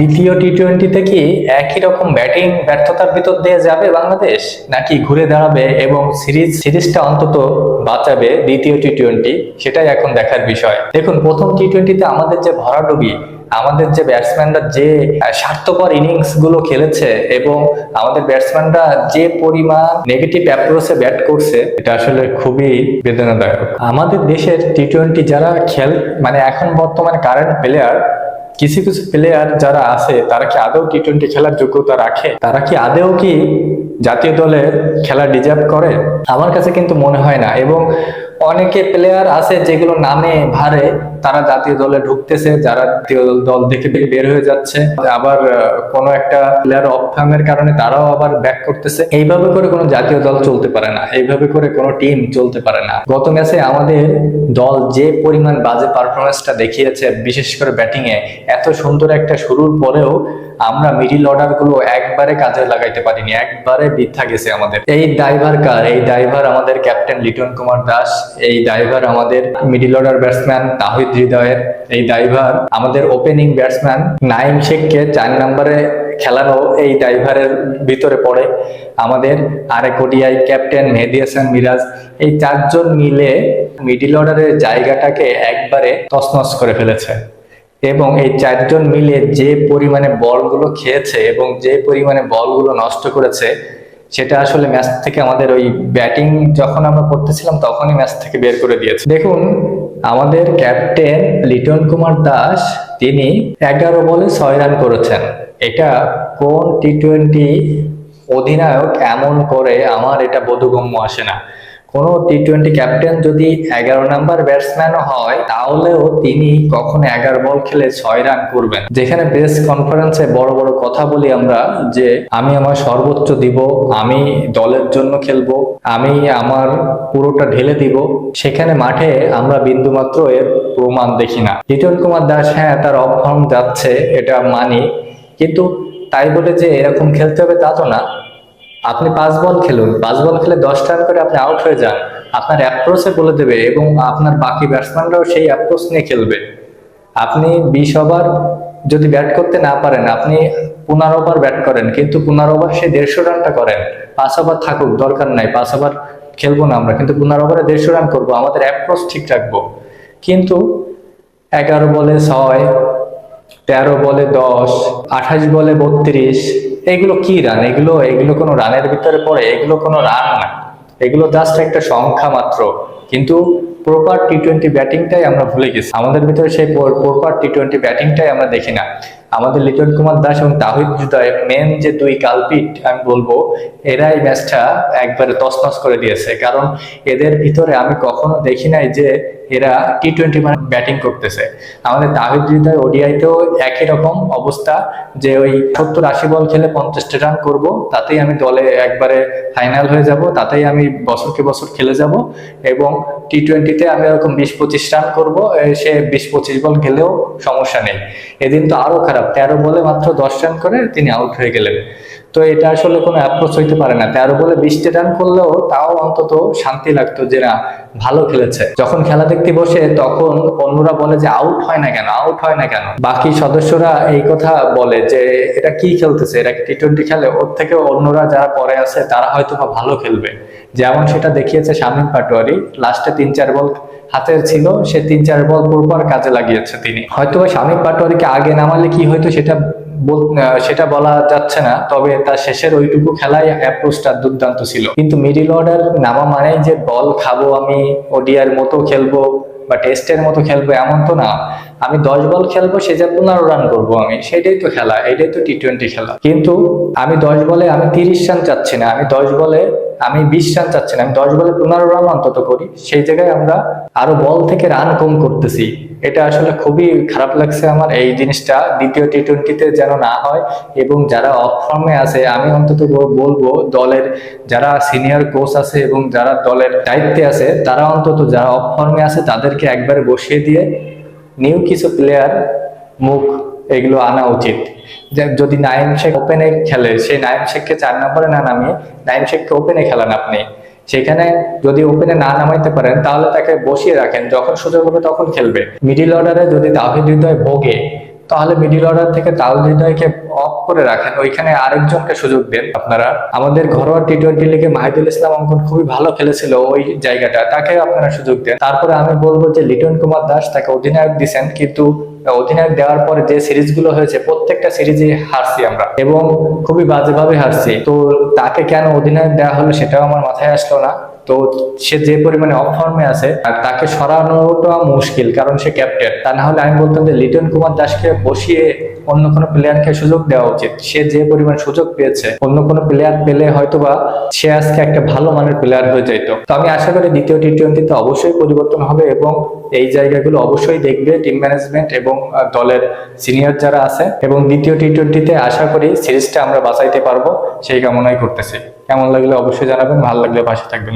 দ্বিতীয় টি টোয়েন্টিতে কি একই রকম ব্যাটিং ব্যর্থতার ভিতর দিয়ে যাবে বাংলাদেশ? নাকি ঘুরে দাঁড়াবে এবং সিরিজ সিরিজটা অন্তত বাঁচাবে দ্বিতীয় টি টোয়েন্টি সেটাই এখন দেখার বিষয়। দেখুন প্রথম টি টোয়েন্টিতে আমাদের যে ভরাডুবি আমাদের যে ব্যাটসম্যানরা যে আহ, স্বার্থপর ইনিংসগুলো খেলেছে এবং আমাদের ব্যাটসম্যানরা যে পরিমাণ নেগেটিভ অ্যাপ্রোচে ব্যাট করছে এটা আসলে খুবই বেদনাদায়ক। আমাদের দেশের টি টোয়েন্টি যারা খেল মানে এখন বর্তমানে কারেন্ট প্লেয়ার কিছু কিছু প্লেয়ার যারা আছে, তারা কি আদৌ টি টোয়েন্টি খেলার যোগ্যতা রাখে? তারা কি আদৌ কি জাতীয় দলের খেলা ডিজার্ভ করে? আমার কাছে কিন্তু মনে হয় না। এবং অনেকে প্লেয়ার আছে যেগুলো নামে ভারে, তারা জাতীয় দলে ঢুকতেছে, যারা জাতীয় দল- থেকে বের হয়ে যাচ্ছে। আবার কোনো একটা প্লেয়ার অফ কারণে তারাও আবার ব্যাক করতেছে। এইভাবে করে কোনো জাতীয় দল চলতে পারে না। এইভাবে করে কোনো টিম চলতে পারে না। গত ম্যাচে আমাদের দল যে পরিমাণ বাজে পারফরমেন্সটা দেখিয়েছে, বিশেষ করে ব্যাটিং এ, এত সুন্দর একটা শুরুর পরেও আমরা মিডিল অর্ডারগুলো একবারে কাজে লাগাইতে পারিনি, একবারে বৃথা গেছে আমাদের। এই ড্রাইভার কার এই ড্রাইভার আমাদের ক্যাপ্টেন লিটন কুমার দাস, এই ড্রাইভার আমাদের মিডিল অর্ডার ব্যাটসম্যান তাহিদ হৃদয়ের, এই ড্রাইভার আমাদের ওপেনিং ব্যাটসম্যান নাইম শেখকে চার নম্বরে খেলানো এই ড্রাইভারের ভিতরে পড়ে। আমাদের আরেক ওডিআই ক্যাপ্টেন মেহেদি হাসান মিরাজ, এই চারজন মিলে মিডিল অর্ডারের জায়গাটাকে একবারে তছনছ করে ফেলেছে। এবং এই চারজন মিলে যে পরিমাণে বলগুলো খেয়েছে এবং যে পরিমাণে বলগুলো নষ্ট করেছে, সেটা আসলে ম্যাচ থেকে আমাদের ওই ব্যাটিং যখন আমরা করতেছিলাম তখনই ম্যাচ থেকে বের করে দিয়েছে। দেখুন, আমাদের ক্যাপ্টেন লিটন কুমার দাস, তিনি এগারো বলে ছয় রান করেছেন। এটা কোন টি টোয়েন্টি অধিনায়ক এমন করে আমার এটা বোধগম্য আসে না। কোনো টি টোয়েন্টি ক্যাপ্টেন যদি এগারো নাম্বার ব্যাটসম্যানও হয়, তাহলেও তিনি কখনো এগারো বল খেলে ছয় রান করবেন। যেখানে প্রেস কনফারেন্সে বড় বড় কথা বলি আমরা যে, আমি আমার সর্বোচ্চ দিব, আমি দলের জন্য খেলব, আমি আমার পুরোটা ঢেলে দিব, সেখানে মাঠে আমরা বিন্দুমাত্র এর প্রমাণ দেখি না। লিটন কুমার দাস হ্যাঁ তার অফ যাচ্ছে, এটা মানি। কিন্তু তাই বলে যে এরকম খেলতে হবে তা তো না। আপনি পাঁচ বল খেলুন, পাঁচ বল খেলে দশ রান করে আপনি আউট হয়ে যান। আপনার অ্যাপ্রোচে বলে দেবে এবং আপনার বাকি ব্যাটসম্যানরাও সেই অ্যাপ্রোচ নিয়ে খেলবে। আপনি বিশ ওভার যদি ব্যাট করতে না পারেন, আপনি পনেরো ওভার ব্যাট করেন, কিন্তু পনেরো ওভার সে দেড়শো রানটা করেন। পাঁচ ওভার থাকুক, দরকার নাই, পাঁচ ওভার খেলব না আমরা, কিন্তু পনেরো ওভারে দেড়শো রান করব, আমাদের অ্যাপ্রোচ ঠিক রাখব। কিন্তু এগারো বলে ছয় তেরো বলে দশ, আঠাশ বলে বত্রিশ, এগুলো কি রান এগুলো এগুলো কোনো রানের ভিতরে পড়ে? এগুলো কোনো রান না। এগুলো জাস্ট একটা সংখ্যা মাত্র। কিন্তু প্রপার টি টোয়েন্টি ব্যাটিংটাই আমরা ভুলে গেছি। আমাদের ভিতরে সেই প্রপার টি টোয়েন্টি ব্যাটিংটাই আমরা দেখি না। আমাদের লিটন কুমার দাস এবং তাহিদ হৃদয় মেন যে দুই কালপিট আমি বলব এরা এই ম্যাচটা একবারে তছনছ করে দিয়েছে। কারণ এদের ভিতরে আমি কখনো দেখি নাই যে এরা টি টোয়েন্টি মানে ব্যাটিং করতেছে। আমাদের তাহিদ হৃদয় ওডিআইতেও একই রকম অবস্থা যে ওই সত্তর আশি বল খেলে পঞ্চাশটা রান করব, তাতেই আমি দলে একবারে ফাইনাল হয়ে যাব, তাতেই আমি বছরকে বছর খেলে যাব এবং টি টোয়েন্টিতে আমি এরকম বিশ পঁচিশ রান করব সে বিশ পঁচিশ বল খেলেও সমস্যা নেই। এদিন তো আরও খারাপ তেরো বলে মাত্র দশ রান করে তিনি আউট হয়ে গেলেন। তো এটা আসলে কোনো অ্যাপ্রোচ হইতে পারে না। তেরো বলে বিশটি রান করলেও তাও অন্তত শান্তি লাগতো যে না, ভালো খেলেছে। যখন খেলা দেখতে বসে, তখন অন্যরা বলে যে আউট হয় না কেন আউট হয় না কেন। বাকি সদস্যরা এই কথা বলে যে, এটা কি খেলতেছে? এটা টি টোয়েন্টি খেলে? ওর থেকে অন্যরা যারা পরে আছে, তারা হয়তো ভালো খেলবে। যেমন সেটা দেখিয়েছে শামীম পাটোয়ারি লাস্টে তিন চার বল হাতের ছিল, সে তিন চার বল পরপর কাজে লাগিয়েছে তিনি। হয়তো শামীম পাটোয়ারিকে আগে নামালে কি হয়তো সেটা সেটা বলা যাচ্ছে না, তবে তার শেষের ওইটুকু খেলায় অ্যাপ্রোচটা দুর্দান্ত ছিল। কিন্তু মিডিল অর্ডার নামা মানেই যে বল খাব আমি ওডিয়ার মতো খেলব বা টেস্টের মতো খেলব, এমন তো না। আমি দশ বল খেলব, সে যে পনেরো রান করব আমি, সেটাই তো খেলা, এটাই তো টি টোয়েন্টি খেলা। কিন্তু আমি দশ বলে আমি তিরিশ রান চাচ্ছি না, আমি দশ বলে আমি বিশ রান চাচ্ছি না, আমি দশ বলে পনেরো রান অন্তত করি, সেই জায়গায় আমরা আরও বল থেকে রান কম করতেছি। এটা আসলে খুবই খারাপ লাগছে আমার, এই জিনিসটা দ্বিতীয় টি টোয়েন্টিতে যেন না হয়। এবং যারা অফ ফর্মে আছে, আমি অন্তত বলব, দলের যারা সিনিয়র কোচ আছে এবং যারা দলের দায়িত্বে আছে, তারা অন্তত যারা অফ ফর্মে আছে, তাদেরকে একবারে বসিয়ে দিয়ে নিউ কিছু প্লেয়ার মুখ এগুলো আনা উচিত। যে যদি নাইম শেখ ওপেনে খেলে সেই নাইম শেখকে চার নম্বরে না নামিয়ে নাইম শেখকে ওপেনে খেলান আপনি। সেখানে যদি ওপেনে না নামাইতে পারেন, তাহলে তাকে বসিয়ে রাখেন, যখন সুযোগ হবে তখন খেলবে। মিডিল অর্ডারে যদি তাহিদ হৃদয় ভোগে তাহলে মিডিল অর্ডার থেকে তাওহিদ হৃদয়কে অফ করে রাখেন। ওইখানে আরেকজনকে সুযোগ দেন আপনারা। আমাদের ঘরোয়া টি টোয়েন্টি লিগে মাহিদুল ইসলাম অঙ্কন খুবই ভালো খেলেছিল ওই জায়গাটা। তাকে আপনারা সুযোগ দেন। তারপরে আমি বলব যে লিটন কুমার দাস তাকে অধিনায়ক দিচ্ছেন কিন্তু অধিনায়ক দেওয়ার পরে যে সিরিজগুলো হয়েছে, প্রত্যেকটা সিরিজে হারছি আমরা এবং খুবই বাজেভাবে হারছি। তো তাকে কেন অধিনায়ক দেওয়া হলো সেটাও আমার মাথায় আসলো না। তো সে যে পরিমাণে অফ ফর্মে আছে, আর তাকে সরানোটা মুশকিল, কারণ সে ক্যাপ্টেন তা না হলে আমি বলতাম যে লিটন কুমার দাসকে বসিয়ে অন্য কোনো প্লেয়ারকে সুযোগ দেওয়া উচিত। সে যে পরিমাণ সুযোগ পেয়েছে, অন্য কোনো প্লেয়ার পেলে হয়তোবা সে আজকে একটা ভালো মানের প্লেয়ার হয়ে যেত তো আমি আশা করি দ্বিতীয় টি টোয়েন্টিতে অবশ্যই পরিবর্তন হবে এবং এই জায়গাগুলো অবশ্যই দেখবে টিম ম্যানেজমেন্ট এবং দলের সিনিয়র যারা আছে। এবং দ্বিতীয় টি টোয়েন্টিতে আশা করি সিরিজটা আমরা বাঁচাইতে পারব, সেই কামনাই করতেছি। কেমন লাগলে অবশ্যই জানাবেন ভালো লাগলে পাশে থাকবেন